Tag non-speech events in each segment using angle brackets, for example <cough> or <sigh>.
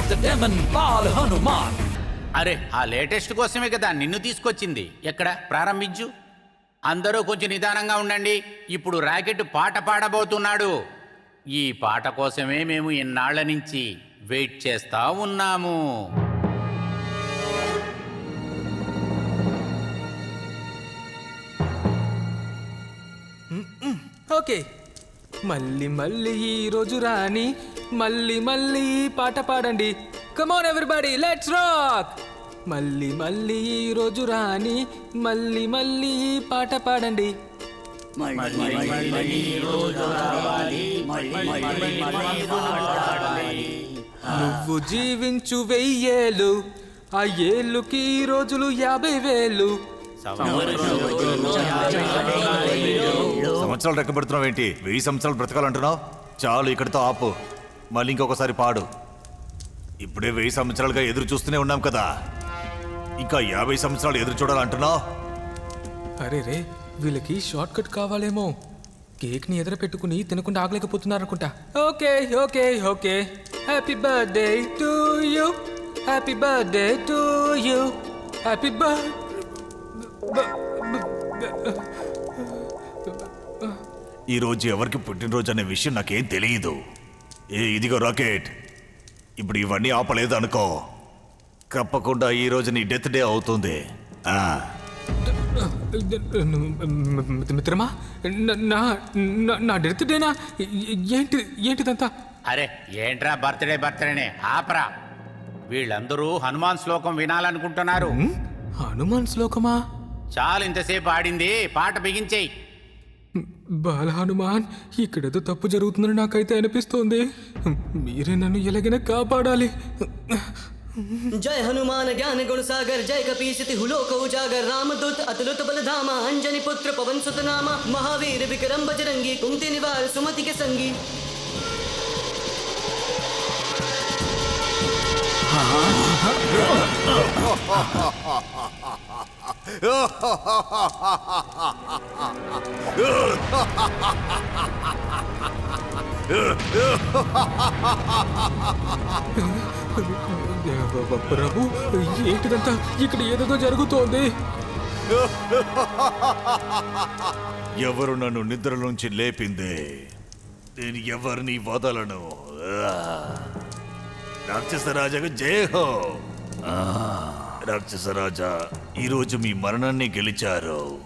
of the demon Bal Hanuman. అరే ఆ latest కోసమే కదా నిన్ను తీసుకొచ్చింది. ఎక్కడ? ప్రారంభించు. అందరూ కొంచెం నిదానంగా ఉండండి. ఇప్పుడు రాకెట్ పాట పాడబోతున్నాడు. ఈ పాట కోసమే మేము ఇన్నాళ్ళ నుంచి వెయిట్ చేస్తా ఉన్నాము. ఓకే. మళ్ళీ మళ్ళీ ఈ రోజు రాని మళ్ళీ మళ్ళీ పాట పాడండి. కమాన్ ఎవ్రీబడి లెట్స్ రాక్ మళ్ళీ మళ్ళీ ఈ రోజు రాని మళ్ళీ మళ్ళీ ఈ పాట పాడండి. నువ్వు జీవించు వెయ్యేళ్ళు ఆ ఏళ్ళుకి ఈ రోజులు యాభై వేలు. సంవత్సరాలు రెక్క పెడుతున్నావు ఏంటి వెయ్యి సంవత్సరాలు బ్రతకాలంటున్నావు? చాలు ఇక్కడితో ఆపు. మళ్ళీ ఇంకొకసారి పాడు. ఇప్పుడే వెయ్యి సంవత్సరాలుగా ఎదురు చూస్తూనే ఉన్నాం కదా. ఇంకా యాభై సంవత్సరాలు ఎదురు చూడాలంటున్నావు? అరే రే వీళ్ళకి షార్ట్ కట్ కావాలేమో. కేక్ని ఎదుర పెట్టుకుని తినకుండా ఆగలేకపోతున్నారనుకుంటా. Okay okay okay. Happy birthday to you happy birthday to you happy బర్ ఈ రోజు ఎవరికి పుట్టినరోజు అనే విషయం నాకేం తెలియదు ఏ ఇదిగో రాకెట్. ఇప్పుడు ఇవన్నీ ఆపలేదు అనుకో తప్పకుండా ఈ రోజు నీ డెత్ డే అవుతుంది. ఆ, మిత్రమా నా- నా నా- నా డెత్ డేనా? ఏంటి ఏంటిదంతా? అరే ఏంట్రా బర్త్డే బర్త్డేనే? ఆపరా. వీళ్ళందరూ హనుమాన్ శ్లోకం వినాలనుకుంటున్నారు. హనుమాన్ శ్లోకమా? చాలు ఇంతసేపు ఆడింది పాట బిగించేయి. బాలహనుమాన్ ఇక్కడేదో తప్పు జరుగుతుందని నాకైతే అనిపిస్తోంది. మీరే నన్ను ఎలాగైనా కాపాడాలి. జయ హనుమాన్ జ్ఞాన గుణ సాగర్ జయ కపీసి హులోక ఉజాగర్ రామదూత్ అతులుత బలధామ అంజని పుత్ర పవన్ సుతనామ మహావీర్ విక్రమ్ బజరంగి కుంతి నివార సుమతి కే సంగి. ha ha ha ప్రభు ఏంటిదంతా ఇక్కడ ఏదేదో జరుగుతోంది? ఎవరు నన్ను నిద్ర నుంచి లేపింది? నేను ఎవరిని వదలను? రాక్షస రాజాకు జయ హో ఆ. రాక్షసరాజా ఈరోజు మీ మరణాన్ని గెలిచారు.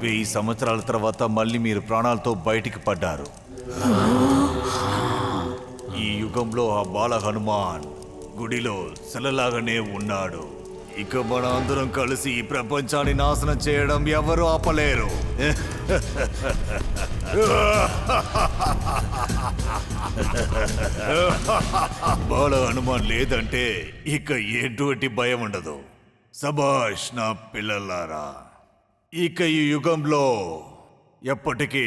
వెయ్యి సంవత్సరాల తర్వాత మళ్ళీ మీరు ప్రాణాలతో బయటికి పడ్డారు. ఈ యుగంలో ఆ బాల హనుమాన్ గుడిలో సెలలాగానే ఉన్నాడు. ఇక మన అందరం కలిసి ఈ ప్రపంచాన్ని నాశనం చేయడం ఎవరు ఆపలేరు. బాల హనుమాన్ లేదంటే ఇక ఎటువంటి భయం ఉండదు. సభాష్ నా పిల్లలారా ఇక ఈ యుగంలో ఎప్పటికీ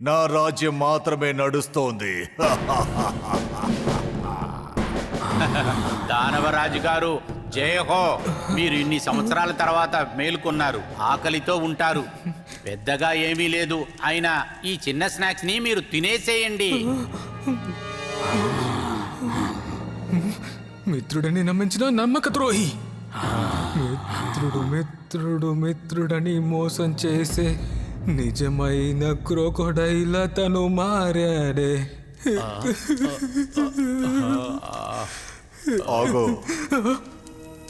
నా రాజ్యం మాత్రమే నడుస్తోంది. దానవరాజు గారు జయహో మీరు ఇన్ని సంవత్సరాల తర్వాత మేలుకున్నారు ఆకలితో ఉంటారు. పెద్దగా ఏమీ లేదు. అయినా ఈ చిన్న స్నాక్స్ని మీరు తినేసేయండి. మిత్రుడని నమ్మించిన నమ్మక ద్రోహి. మిత్రుడు మిత్రుడు మిత్రుడని మోసం చేసే నిజమైన క్రోకొడైల తను మారాడే. ఆగో.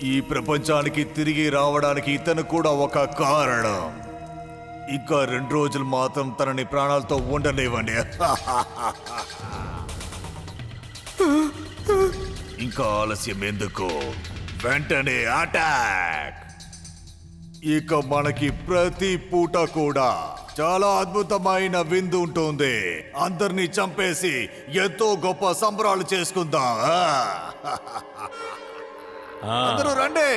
ఈ ప్రపంచానికి తిరిగి రావడానికి ఇతను కూడా ఒక కారణం. ఇంకా రెండు రోజులు మాత్రం తనని ప్రాణాలతో ఉండలేవండి ఇంకా ఆలస్యం ఎందుకు? వెంటనే అటాక్! ఇక మనకి ప్రతి పూట కూడా చాలా అద్భుతమైన విందు ఉంటుంది. అందరినీ చంపేసి ఎంతో గొప్ప సంబరాలు చేసుకుందాం. అందరూ రండి.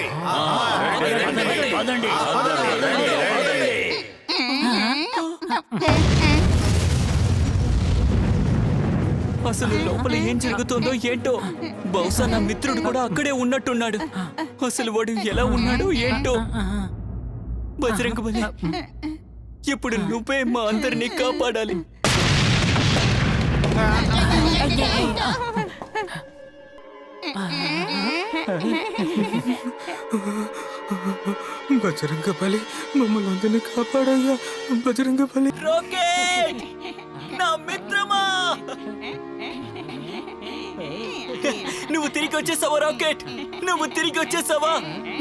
అసలు లోపల ఏం జరుగుతుందో ఏంటో? బహుశా నా మిత్రుడు కూడా అక్కడే ఉన్నట్టున్నాడు. అసలు వాడు ఎలా ఉన్నాడో ఏంటో? బజరంగ బలి ఇప్పుడు నువ్వే మా అందరినీ కాపాడాలి. బజరంగ బలి మమ్మల్ని అందరినీ కాపాడయ్యా బజరంగ బలి రాకెట్ నా మిత్రమా? నువ్వు తిరిగి వచ్చేసావా రాకెట్ నువ్వు తిరిగి వచ్చేసావా?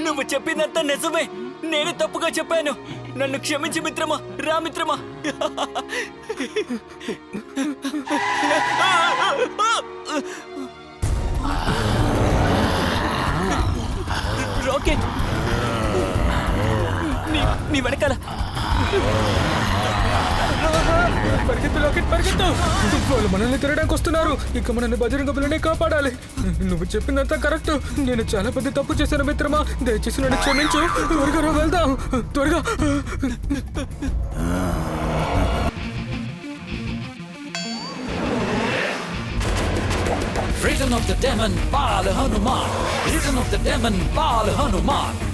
నువ్వు చెప్పిందంతా నిజమే. నేను తప్పుగా చెప్పాను. నన్ను క్షమించి మిత్రమా రా మిత్రమా. <laughs> రాకెట్ నీ నీ వెనకాల. పరిగెత్తు లాకెట్ పరిగెత్తు. వాళ్ళు మనల్ని తినడానికి వస్తున్నారు. ఇక మనల్ని బజరంగ బలినే కాపాడాలి. నువ్వు చెప్పిందంతా కరెక్ట్. నేను చాలా పెద్ద తప్పు చేశాను మిత్రమా. దయచేసి నన్ను క్షమించు. త్వరగా వెళ్దాం. త్వరగా. Return of the Demon Bal Hanuman. Return of the Demon Bal Hanuman.